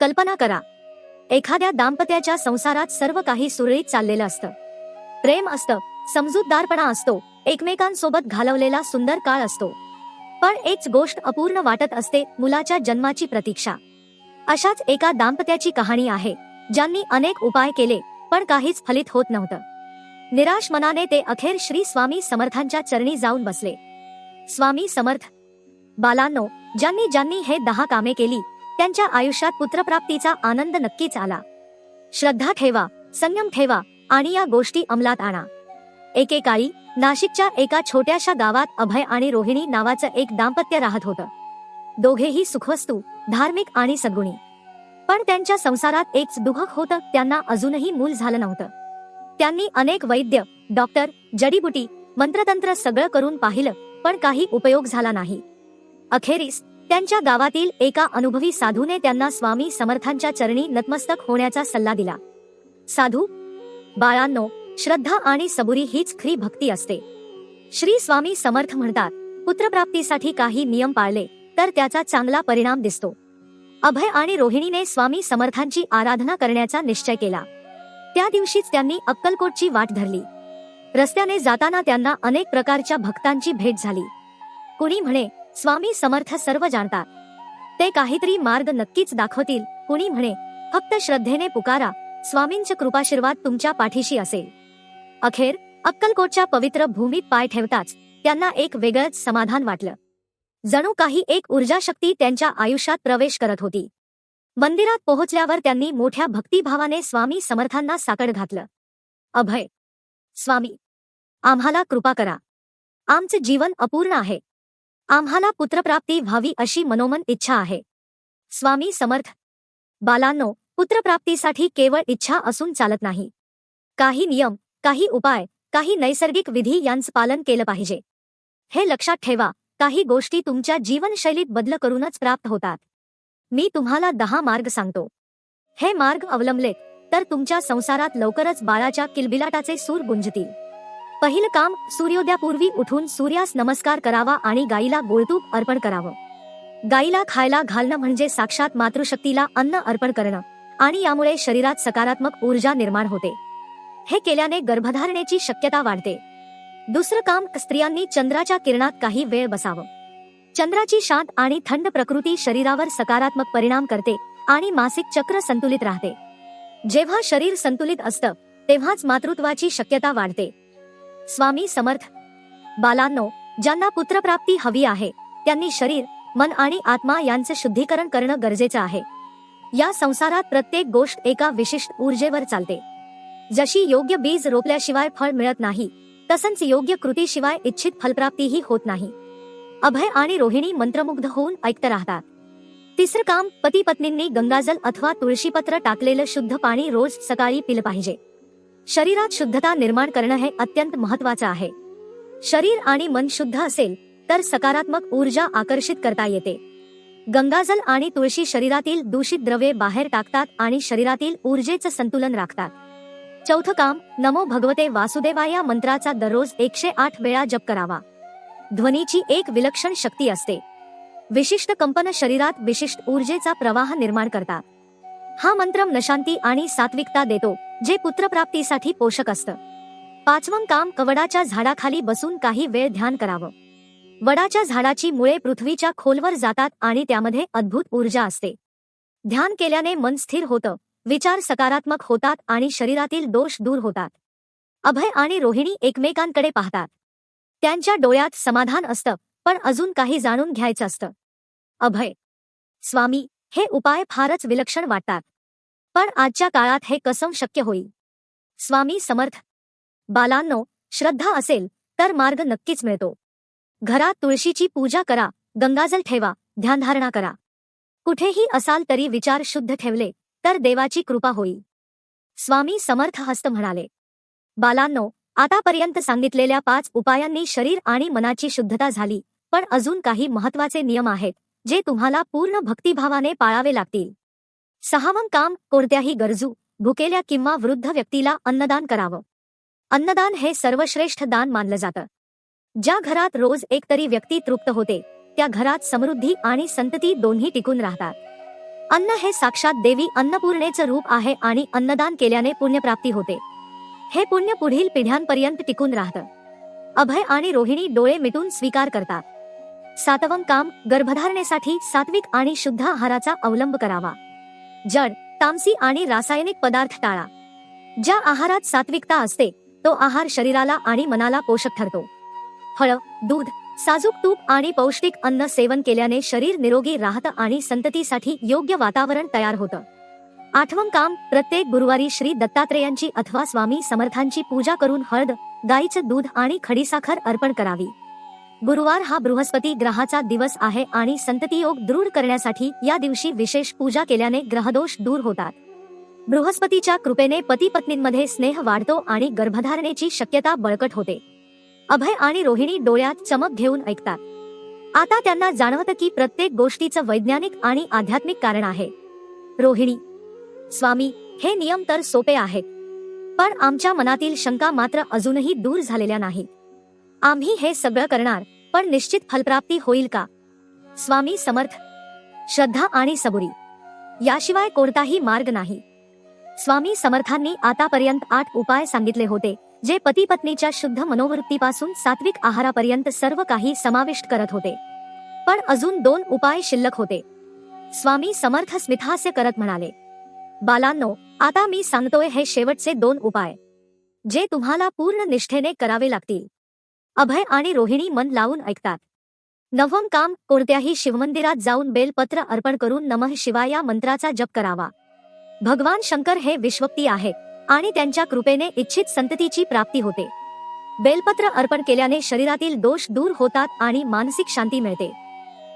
कल्पना करा. एखाद्या दाम्पत्याच्या संसारात सर्व काही सुरळीत चाललेलं असतं. प्रेम असतं समजूतदारपणा असतो एकमेकांसोबत घालवलेला सुंदर काळ असतो. पण एकच गोष्ट अपूर्ण वाटत असते मुलाच्या जन्माची प्रतीक्षा. अशाच एका दाम्पत्याची कहाणी आहे ज्यांनी अनेक उपाय केले पण काहीच फलित होत नव्हतं. निराश मनाने ते अखेर श्री स्वामी समर्थांच्या चरणी जाऊन बसले. स्वामी समर्थ बालांनो ज्यांनी ज्यांनी हे दहा कामे केली त्यांच्या आयुष्यात पुत्रप्राप्तीचा आनंद नक्कीच आला श्रद्धा ठेवा संयम ठेवा आणि या गोष्टी अंमलात आणा. एकेकाळी नाशिकच्या एका छोट्याशा गावात अभय आणि रोहिणी नावाचं एक दाम्पत्य राहत होतं. दोघेही सुखवस्तू धार्मिक आणि सगुणी पण त्यांच्या संसारात एक दुःख होतं त्यांना अजूनही मूल झालं नव्हतं. त्यांनी अनेक वैद्य डॉक्टर जडीबुटी मंत्रतंत्र सगळं करून पाहिलं पण काही उपयोग झाला नाही. अखेरीस त्यांच्या गावातील एका अनुभवी साधूने त्यांना स्वामी समर्थांच्या चरणी नतमस्तक होण्याचा सल्ला दिला. साधू बाळांनो श्रद्धा आणि सबुरी हीच खरी भक्ती असते. श्री स्वामी समर्थ म्हणतात पुत्रप्राप्तीसाठी काही नियम पाळले तर त्याचा चांगला परिणाम दिसतो. अभय आणि रोहिणीने स्वामी समर्थांची आराधना करण्याचा निश्चय केला. त्या दिवशीच त्यांनी अक्कलकोटची वाट धरली. रस्त्याने जाताना त्यांना अनेक प्रकारच्या भक्तांची भेट झाली. कुणी म्हणे स्वामी समर्थ सर्व जाणतात ते काहीतरी मार्ग नक्कीच दाखवतील कुणी म्हणे फक्त श्रद्धेने पुकारा स्वामींच्या कृपाशीर्वाद तुमच्या पाठीशी असेल. अखेर अक्कलकोटच्या पवित्र भूमीत पाय ठेवताच त्यांना एक वेगळंच समाधान वाटलं. जणू काही एक ऊर्जा शक्ती त्यांच्या आयुष्यात प्रवेश करत होती. मंदिरात पोहोचल्यावर त्यांनी मोठ्या भक्तिभावाने स्वामी समर्थांना साकड घातलं. अभय स्वामी आम्हाला कृपा करा. आमचे जीवन अपूर्ण आहे. आम्हाला पुत्रप्राप्ती व्हावी अशी मनोमन इच्छा आहे. स्वामी समर्थ. बालांनो पुत्रप्राप्तीसाठी केवळ इच्छा असून चालत नाही. काही नियम काही उपाय काही नैसर्गिक विधी यांचं पालन केलं पाहिजे. हे लक्षात ठेवा काही गोष्टी तुमच्या जीवनशैलीत बदल करूनच प्राप्त होतात. मी तुम्हाला दहा मार्ग सांगतो. हे मार्ग अवलंबलेत तर तुमच्या संसारात लवकरच बाळाच्या किलबिलाटाचे सूर गुंजतील. पहिलं काम सूर्योदयापूर्वी उठून सूर्यास नमस्कार करावा आणि गाईला गोळतूप अर्पण करावं. गाईला खायला घालणं म्हणजे साक्षात मातृशक्तीला अन्न अर्पण करणं आणि यामुळे शरीरात सकारात्मक ऊर्जा निर्माण होते. हे केल्याने गर्भधारणेची शक्यता वाढते. दुसरं काम स्त्रियांनी चंद्राच्या किरणात काही वेळ बसावं. चंद्राची शांत आणि थंड प्रकृती शरीरावर सकारात्मक परिणाम करते आणि मासिक चक्र संतुलित राहते. जेव्हा शरीर संतुलित असतं तेव्हाच मातृत्वाची शक्यता वाढते. स्वामी समर्थ. बालांनो ज्यांना पुत्रप्राप्ती हवी आहे त्यांनी शरीर मन आणि आत्मा यांचे शुद्धीकरण करणं गरजेचं आहे. या संसारात प्रत्येक गोष्ट एका विशिष्ट ऊर्जेवर चालते. जशी योग्य बीज रोपल्याशिवाय फळ मिळत नाही तसंच योग्य कृतीशिवाय इच्छित फलप्राप्तीही होत नाही. अभय आणि रोहिणी मंत्रमुग्ध होऊन ऐकत राहतात. तिसरं काम पती पत्नींनी गंगाजल अथवा तुळशीपत्र टाकलेलं शुद्ध पाणी रोज सकाळी पिलं पाहिजे. शरीरात शुद्धता निर्माण करणं हे अत्यंत महत्वाचं आहे. शरीर आणि मन शुद्ध असेल तर सकारात्मक ऊर्जा आकर्षित करता येते. गंगाजल आणि तुळशी शरीरातील दूषित द्रव्ये बाहेर टाकतात आणि शरीरातील ऊर्जेचं संतुलन राखतात. चौथं काम नमो भगवते वासुदेवा या मंत्राचा दररोज एकशे आठ वेळा जप करावा. ध्वनीची एक विलक्षण शक्ती असते. विशिष्ट कंपन शरीरात विशिष्ट ऊर्जेचा प्रवाह निर्माण करतात. हा मंत्र नशांती आणि सात्विकता देतो. जे पुत्रप्राप्तीसाठी पोषक असतं. पाचवं काम कवडाच्या झाडाखाली बसून काही वेळ ध्यान करावं. वडाच्या झाडाची मुळे पृथ्वीच्या खोलवर जातात आणि त्यामध्ये अद्भुत ऊर्जा असते. ध्यान केल्याने मन स्थिर होतं विचार सकारात्मक होतात आणि शरीरातील दोष दूर होतात. अभय आणि रोहिणी एकमेकांकडे पाहतात. त्यांच्या डोळ्यात समाधान असतं पण अजून काही जाणून घ्यायचं असतं. अभय स्वामी हे उपाय फारच विलक्षण वाटतात. पण आजच्या काळात हे कसं शक्य होईल. स्वामी समर्थ. बालांनो श्रद्धा असेल तर मार्ग नक्कीच मिळतो. घरात तुळशीची पूजा करा गंगाजल ठेवा ध्यानधारणा करा. कुठेही असाल तरी विचार शुद्ध ठेवले तर देवाची कृपा होईल. स्वामी समर्थ हस्त म्हणाले. बालांनो आतापर्यंत सांगितलेल्या पाच उपायांनी शरीर आणि मनाची शुद्धता झाली पण अजून काही महत्त्वाचे नियम आहेत जे तुम्हाला पूर्ण भक्तिभावाने पाळावे लागतील. सहावं काम कोणत्याही गरजू भुकेल्या किंवा वृद्ध व्यक्तीला अन्नदान करावं. अन्नदान हे सर्वश्रेष्ठ दान मानलं जातं. ज्या घरात रोज एक तरी व्यक्ती तृप्त होते त्या घरात समृद्धी आणि संतती दोन्ही टिकून राहतात. अन्न हे साक्षात देवी अन्नपूर्णेचं रूप आहे आणि अन्नदान केल्याने पुण्यप्राप्ती होते. हे पुण्य पुढील पिढ्यांपर्यंत टिकून राहतं. अभय आणि रोहिणी डोळे मिटून स्वीकार करतात. सातवं काम गर्भधारणेसाठी सात्विक आणि शुद्ध आहाराचा अवलंब करावा. जड तामसी आणि रासायनिक पदार्थ टाळा. ज्या आहारात सात्विकता असते तो आहार शरीराला आणि मनाला पोषक ठरतो. फळ दूध साजूक तूप आणि पौष्टिक अन्न सेवन केल्याने शरीर निरोगी राहतं आणि संततीसाठी योग्य वातावरण तयार होतं. आठवं काम प्रत्येक गुरुवारी श्री दत्तात्रेयांची अथवा स्वामी समर्थांची पूजा करून हळद गाईचं दूध आणि खडीसाखर अर्पण करावी. गुरुवार हा बृहस्पती ग्रहाचा दिवस आहे आणि संततियोग दृढ करण्यासाठी या दिवशी विशेष पूजा केल्याने ग्रहदोष दूर होतात. बृहस्पतीच्या कृपेने पती पत्नींमध्ये स्नेह वाढतो आणि गर्भधारणेची शक्यता बळकट होते. अभय आणि रोहिणी डोळ्यात चमक घेऊन ऐकतात. आता त्यांना जाणवतं की प्रत्येक गोष्टीचं वैज्ञानिक आणि आध्यात्मिक कारण आहे. रोहिणी स्वामी हे नियम तर सोपे आहेत. पण आमच्या मनातील शंका मात्र अजूनही दूर झालेल्या नाहीत. आम्ही हे सगळं करणार पण निश्चित फलप्राप्ती होईल का? स्वामी समर्थ. श्रद्धा आणि सबुरी. याशिवाय कोणताही मार्ग नाही. स्वामी समर्थांनी आतापर्यंत आठ उपाय सांगितले होते जे पती पत्नीच्या शुद्ध मनोवृत्तीपासून सात्विक आहारापर्यंत सर्व काही समाविष्ट करत होते. पण अजून दोन उपाय शिल्लक होते. स्वामी समर्थ स्मितहास्य करत म्हणाले बालांनो आता मी सांगतोय हे शेवटचे दोन उपाय जे तुम्हाला पूर्ण निष्ठेने करावे लागतील. अभय आणि रोहिणी मन लावून ऐकतात. नवम काम कोणत्याही शिवमंदिरात जाऊन बेलपत्र अर्पण करून नमः शिवाय मंत्राचा जप करावा. भगवान शंकर हे विश्वक्ती आहेत आणि त्यांच्या कृपेने इच्छित संततीची प्राप्ती होते. बेलपत्र अर्पण केल्याने शरीरातील दोष दूर होतात आणि मानसिक शांती मिळते.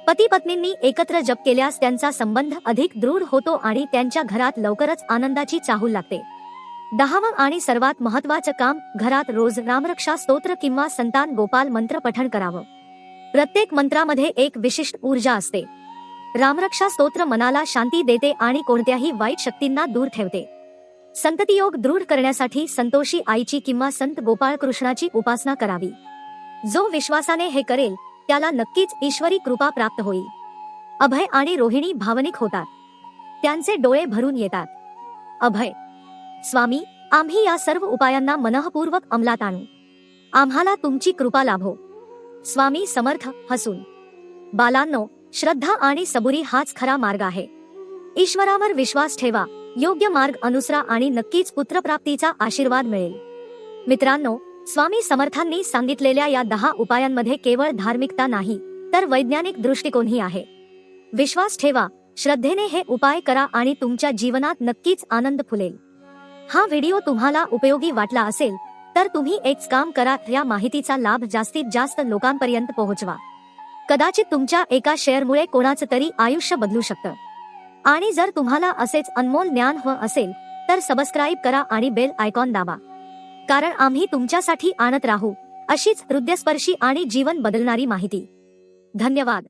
पती पत्नींनी एकत्र जप केल्यास त्यांचा संबंध अधिक दृढ होतो आणि त्यांच्या घरात लवकरच आनंदाची चाहूल लागते. दहावं आणि सर्वात महत्वाचं काम घरात रोज रामरक्षा स्तोत्र किंवा संतान गोपाल मंत्र पठण करावं. प्रत्येक मंत्रामध्ये एक विशिष्ट ऊर्जा असते. रामरक्षा स्तोत्र मनाला शांती देते आणि कोणत्याही वाईट शक्तींना दूर ठेवते. संततियोग दृढ करण्यासाठी संतोषी आईची किंवा संत गोपाळ कृष्णाची उपासना करावी. जो विश्वासाने हे करेल त्याला नक्कीच ईश्वरी कृपा प्राप्त होईल. अभय आणि रोहिणी भावनिक होतात. त्यांचे डोळे भरून येतात. अभय स्वामी आम्ही या सर्व उपायांना मनःपूर्वक अंमलात आणू. आम्हाला तुमची कृपा लाभो. स्वामी समर्थ हसून. बालांनो श्रद्धा आणि सबुरी हाच खरा मार्ग आहे. ईश्वरावर विश्वास ठेवा योग्य मार्ग अनुसरा आणि नक्कीच पुत्रप्राप्तीचा आशीर्वाद मिळेल. मित्रांनो स्वामी समर्थांनी सांगितलेल्या या दहा उपायांमध्ये केवळ धार्मिकता नाही तर वैज्ञानिक दृष्टिकोनही आहे. विश्वास ठेवा श्रद्धेने हे उपाय करा आणि तुमच्या जीवनात नक्कीच आनंद फुलेल. हा व्हिडिओ तुम्हाला उपयोगी वाटला असेल तर तुम्ही एक काम करा या माहितीचा लाभ जास्तीत जास्त लोकांपर्यंत पोहोचवा. कदाचित तुमच्या एका शेअरमुळे कोणाचं तरी आयुष्य बदलू शकतं. आणि जर तुम्हाला असेच अनमोल ज्ञान हवं असेल तर सबस्क्राईब करा आणि बेल आयकॉन दाबा. कारण आम्ही तुमच्यासाठी आणत राहू अशीच हृदयस्पर्शी आणि जीवन बदलणारी माहिती. धन्यवाद.